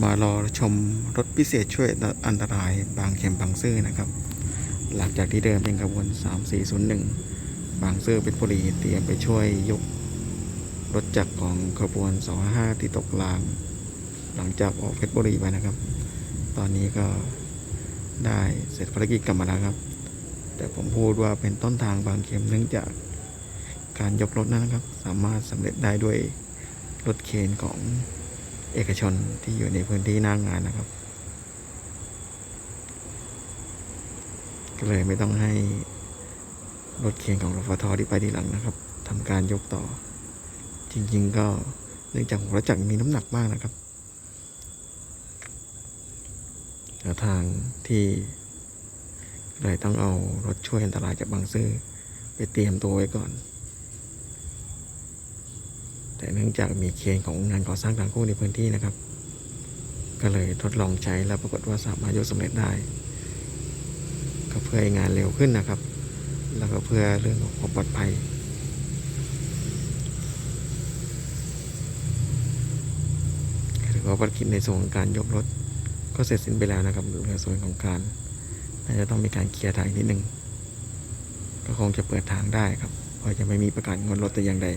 มารอชมรถพิเศษช่วยอันตรายบางเข็มบางซื่อนะครับ หลังจากที่เดิมเป็นขบวน 3401 บางซื่อเพชรบุรีเตรียมไปช่วยยกรถจักรของขบวน 255 ที่ตกราง หลังจากออกเพชรบุรีไปนะครับ ตอนนี้ก็ได้เสร็จภารกิจกลับมาแล้วครับ แต่ผมพูดว่าเป็นต้นทางบางเข็มเนื่องจากการยกรถนั้นนะครับ สามารถสำเร็จได้ด้วยรถเคนของ เอกชนที่อยู่ในพื้นที่หน้างงานนะครับ ก็เลยไม่ต้องให้รถเคนของรฟทที่ไปทีหลังนะครับทำการยกต่อ จริง ๆ ก็เนื่องจากหัวจักรมีน้ำหนักมากนะครับแล้วทางที่เลยต้องเอารถช่วยอันตรายจากบางซื่อไปเตรียมตัวไว้ก่อน แต่เนื่องจากมีเคนของงานก่อสร้างทางคู่ในพื้นที่นะครับ ก็เลยทดลองใช้แล้วปรากฏว่าสามารถยกสำเร็จได้ ก็เพื่อให้งานเร็วขึ้นนะครับ แล้วก็เพื่อเรื่องของความปลอดภัยถือว่าภารกิจในส่วนของการยกรถก็เสร็จสิ้นไปแล้วนะครับเหลือส่วนของการน่าจะต้องมีการเคลียร์ทางนิดนึงก็คงจะเปิดทางได้ครับเพราะจะไม่มีประกาศงดรถแต่อย่างใด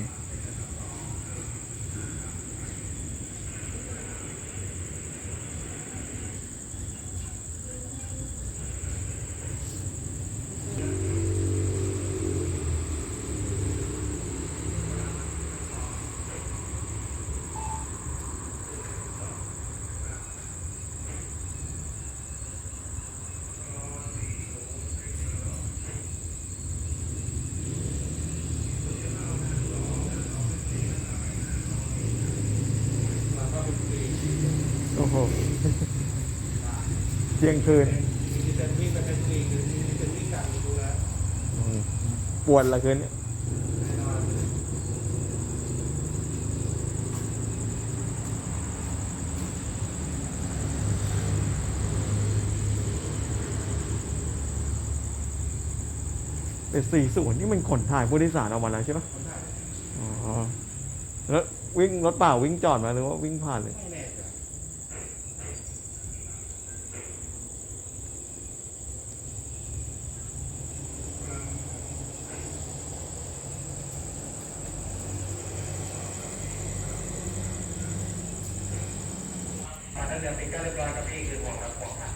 โอ้โห เที่ยงคืนปวดละคืนเนี่ยเป็นสี่ศูนนี่มันขนถ่ายผู้โดยสารออกมาแล้วใช่ปะอ๋อแล้ววิ่งรถเปล่าวิ่งจอดมาหรือว่าวิ่งผ่านเลย ถ้า เรือปิดก็เรียบร้อยครับพี่คือห่วงครับห่วงครับ